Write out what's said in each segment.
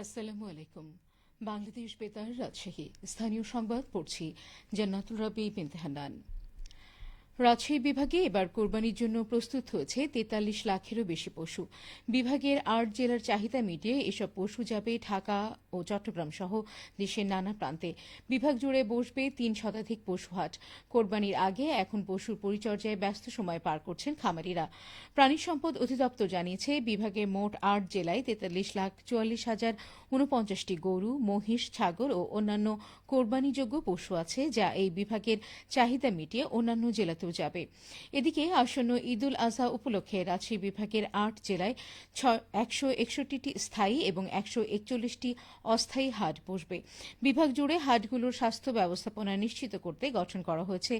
আসসালামু আলাইকুম। বাংলাদেশ বেতার রাজশাহী। স্থানীয় সংবাদ পড়ছি জান্নাতুল রাবি বিনতে হান্নান। রাজশাহী বিভাগে এবার কোরবানির জন্য প্রস্তুত হয়েছে তেতাল্লিশ লাখেরও বেশি পশু। বিভাগের আট জেলার চাহিদা মিটিয়ে এসব পশু যাবে ঢাকা ও চট্টগ্রাম সহ দেশের নানা প্রান্তে। বিভাগ জুড়ে বসবে তিন শতাধিক পশু হাট। কোরবানির আগে এখন পশুর পরিচর্যায় ব্যস্ত সময় পার করছেন খামারিরা। প্রাণী সম্পদ অধিদপ্তর জানিয়েছে, বিভাগের মোট আট জেলায় তেতাল্লিশ লাখ চুয়াল্লিশ হাজার উনপঞ্চাশটি গরু, মহিষ, ছাগল ও অন্যান্য কোরবানিযোগ্য পশু আছে যা এই বিভাগের চাহিদা মিটিয়ে অন্যান্য জেলাতেও যাবে। এদিকে আসন্ন ঈদুল আজহা উপলক্ষে রাজশাহী বিভাগের আট জেলায় একশো একষট্টিটি স্থায়ী এবং একশো একচল্লিশটি অস্থায়ী হাট বসবে। বিভাগ জুড়ে হাটগুলোর স্বাস্থ্য ব্যবস্থাপনা নিশ্চিত করতে গঠন করা হয়েছে।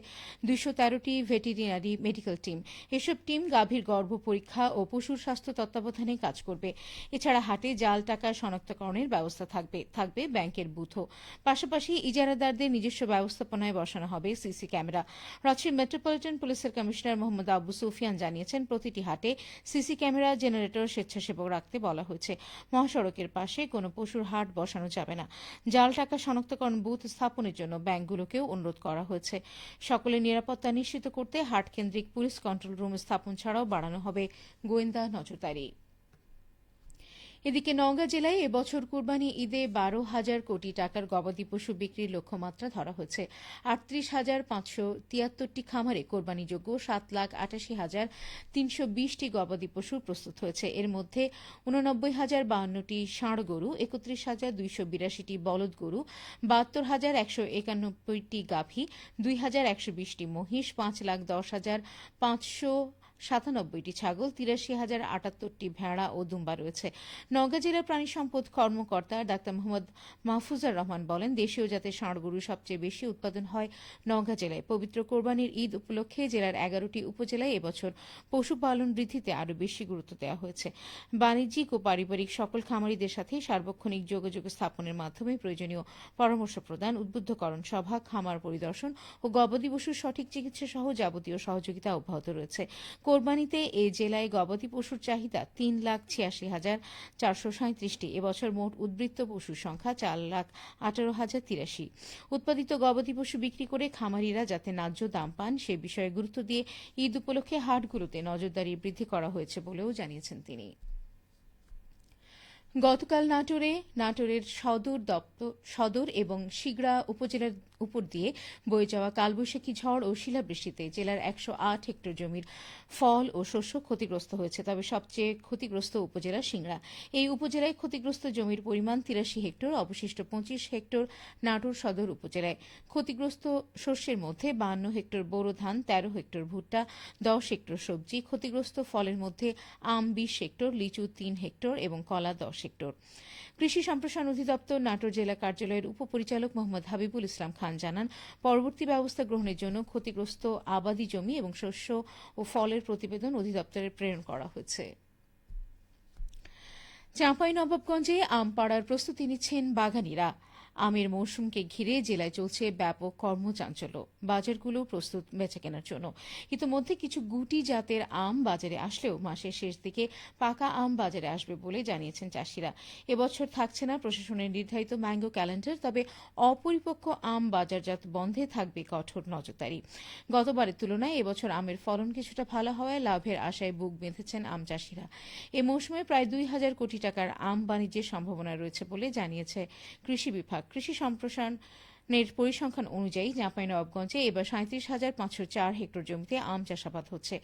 দুইশো তেরোটি ভেটেরিনারি মেডিকেল টিম। এসব টিম গাভীর গর্ভ পরীক্ষা ও পশুর স্বাস্থ্য তত্ত্বাবধানে কাজ করবে। এছাড়া হাটে জাল টাকা শনাক্তকরণের ব্যবস্থা থাকবে থাকবে ব্যাংকের বুথও। পাশাপাশি ইজারাদারদের নিজস্ব ব্যবস্থাপনায় বসানো হবে সিসি ক্যামেরা। রাজশাহী মেট্রোপলিটন পুলিশের কমিশনার মোহাম্মদ আবু সুফিয়ান জানিয়েছেন, প্রতিটি হাটে সিসি ক্যামেরা, জেনারেটর স্বেচ্ছাসেবক রাখতে বলা হয়েছে। মহাসড়কের পাশে কোনো পশুর হাট বসানো যাবে না। জাল টাকা শনাক্তকরণ বুথ স্থাপনের জন্য ব্যাংকগুলোকেও অনুরোধ করা হয়েছে। সকলের নিরাপত্তা নিশ্চিত করতে হাট কেন্দ্রিক পুলিশ কন্ট্রোল রুম স্থাপন ছাড়াও বাড়ানো হবে গোয়েন্দা নজরদারি। এদিকে নওগাঁ জেলায় এবছর কুরবানি ঈদে বারো হাজার কোটি টাকার গবাদি পশু বিক্রির লক্ষ্যমাত্রা ধরা হয়েছে আটত্রিশ হাজার পাঁচশো তিয়াত্তরটি খামারে কোরবানিযোগ্য সাত লাখ আটাশি হাজার তিনশো বিশটি গবাদি পশু প্রস্তুত হয়েছে। এর মধ্যে উননব্বই হাজার বাহান্নটি ষাঁড় গরু, একত্রিশ হাজার দুইশো বিরাশিটি বলদ গরু, বাহাত্তর হাজার একশো একানব্বইটি গাভী, দুই হাজার একশো বিশটি মহিষ, পাঁচ লাখ দশ হাজার পাঁচশো সাতানব্বইটি ছাগল, তিরাশি হাজার আটাত্তরটি ভেড়া ও দুম্বা রয়েছে। নওগাঁ জেলা প্রাণী সম্পদ কর্মকর্তা ডাক্তার মোহাম্মদ মাহফুজার রহমান বলেন, দেশীয় জাতের ষাঁড় গরু সবচেয়ে বেশি উৎপাদন হয় নওগাঁ জেলায়। পবিত্র কোরবানির ঈদ উপলক্ষে জেলার এগারোটি উপজেলায় এবছর পশুপালন বৃদ্ধিতে আরও বেশি গুরুত্ব দেওয়া হয়েছে। বাণিজ্যিক ও পারিবারিক সকল খামারিদের সাথে সার্বক্ষণিক যোগাযোগ স্থাপনের মাধ্যমে প্রয়োজনীয় পরামর্শ প্রদান, উদ্বুদ্ধকরণ সভা, খামার পরিদর্শন ও গবাদি পশুর সঠিক চিকিৎসা সহ যাবতীয় সহযোগিতা অব্যাহত রয়েছে। কোরবানিতে এ জেলায় গবাদি পশুর চাহিদা তিন লাখ ছিয়াশি হাজার চারশো সাঁত্রিশটি এবছর মোট উদ্বৃত্ত পশুর সংখ্যা চার লাখ আঠারো হাজার তিরাশি। উৎপাদিত গবাদি পশু বিক্রি করে খামারিরা যাতে ন্যায্য দাম পান, সে বিষয়ে গুরুত্ব দিয়ে ঈদ উপলক্ষে হাটগুলোতে নজরদারি বৃদ্ধি করা হয়েছে বলেও জানিয়েছেন তিনি। গতকাল নাটোরে, নাটোরের সদর দপ্তর, সদর এবং শিগড়া উপজেলার উপর দিয়ে বয়ে যাওয়া কালবৈশাখী ঝড় ও শিলাবৃষ্টিতে জেলার একশো আট হেক্টর জমির ফল ও শস্য ক্ষতিগ্রস্ত হয়েছে। তবে সবচেয়ে ক্ষতিগ্রস্ত উপজেলা সিংড়া। এই উপজেলায় ক্ষতিগ্রস্ত জমির পরিমাণ তিরাশি হেক্টর, অবশিষ্ট পঁচিশ হেক্টর নাটোর সদর উপজেলায়। ক্ষতিগ্রস্ত শস্যের মধ্যে বান্ন হেক্টর বোরো ধান, তেরো হেক্টর ভুট্টা, দশ হেক্টর সবজি, ক্ষতিগ্রস্ত ফলের মধ্যে আম বিশ হেক্টর, লিচু তিন হেক্টর এবং কলা দশ হেক্টর। কৃষি সম্প্রসারণ অধিদপ্তর নাটোর জেলা কার্যালয়ের উপপরিচালক মোহাম্মদ হাবিবুল ইসলাম খান জানান, পরবর্তী ব্যবস্থা গ্রহণের জন্য ক্ষতিগ্রস্ত আবাদি জমি এবং শস্য ও ফলের প্রতিবেদন অধিদপ্তরে প্রেরণ করা হয়েছে। চাঁপাইনবাবগঞ্জে আম পাড়ার প্রস্তুতি নিচ্ছেন বাগানীরা। আমের মৌসুমকে ঘিরে জেলায় চলছে ব্যাপক কর্মচাঞ্চল্য। বাজারগুলো প্রস্তুত বেচা কেনার জন্য। ইতিমধ্যে কিছু গুটি জাতের আম বাজারে আসলেও মাসের শেষ দিকে পাকা আম বাজারে আসবে বলে জানিয়েছেন চাষিরা। এবছর থাকছে না প্রশাসনের নির্ধারিত ম্যাঙ্গো ক্যালেন্ডার, তবে অপরিপক্ক আম বাজারজাত বন্ধে থাকবে কঠোর নজরদারি। গতবারের তুলনায় এবছর আমের ফলন কিছুটা ভালো হওয়ায় লাভের আশায় বুক বেঁধেছেন আম চাষিরা। এ মৌসুমে প্রায় দুই হাজার কোটি টাকার আম বাণিজ্যের সম্ভাবনা রয়েছে বলে জানিয়েছে কৃষি বিভাগ। কৃষি সম্প্রসারণের পরিসংখ্যান অনুযায়ী চাঁপাইনবাবগঞ্জে এবার সাঁত্রিশ হাজার পাঁচশো চার হেক্টর জমিতে আম চাষাবাদ হচ্ছে।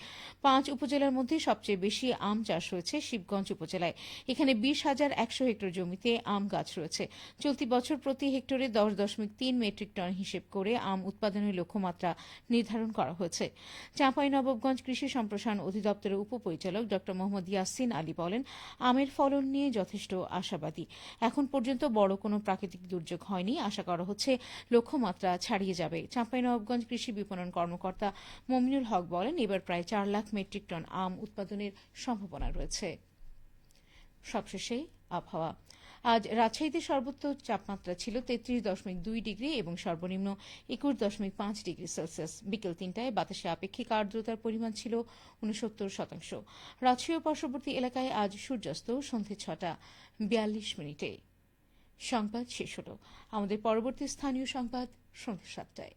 পাঁচ উপজেলার মধ্যে সবচেয়ে বেশি আম চাষ রয়েছে শিবগঞ্জ উপজেলায়। এখানে বিশ হাজার একশো হেক্টর জমিতে আম গাছ রয়েছে। চলতি বছর প্রতি হেক্টরে দশ দশমিক তিন মেট্রিক টন হিসেব করে আম উৎপাদনের লক্ষ্যমাত্রা নির্ধারণ করা হয়েছে। চাঁপাইনবাবগঞ্জ কৃষি সম্প্রসারণ অধিদপ্তরের উপপরিচালক ড মোহাম্মদ ইয়াসিন আলী বলেন, আমের ফলন নিয়ে যথেষ্ট আশাবাদী। এখন পর্যন্ত বড় কোনো প্রাকৃতিক দুর্যোগ হয়নি। আশা করা হচ্ছে লক্ষ্যমাত্রা ছাড়িয়ে যাবে। চাঁপাইনবাবগঞ্জ কৃষি বিপণন কর্মকর্তা মমিনুল হক বলেন, এবার প্রায় চার লাখ মেট্রিক টন আম উৎপাদনের সম্ভাবনা রয়েছে। আবহাওয়া। আজ রাজশাহীতে সর্বোচ্চ তাপমাত্রা ছিল তেত্রিশ দশমিক দুই ডিগ্রি এবং সর্বনিম্ন একুশ দশমিক পাঁচ ডিগ্রি সেলসিয়াস। বিকেল তিনটায় বাতাসে আপেক্ষিক আর্দ্রতার পরিমাণ ছিল উনসত্তর শতাংশ। রাজশাহী পার্শ্ববর্তী এলাকায় আজ সূর্যাস্ত সন্ধে ছটা বিয়াল্লিশ মিনিটে। সংবাদ শেষ হলো। আমাদের পরবর্তী স্থানীয় সংবাদ সন্ধ্যা সাতটায়।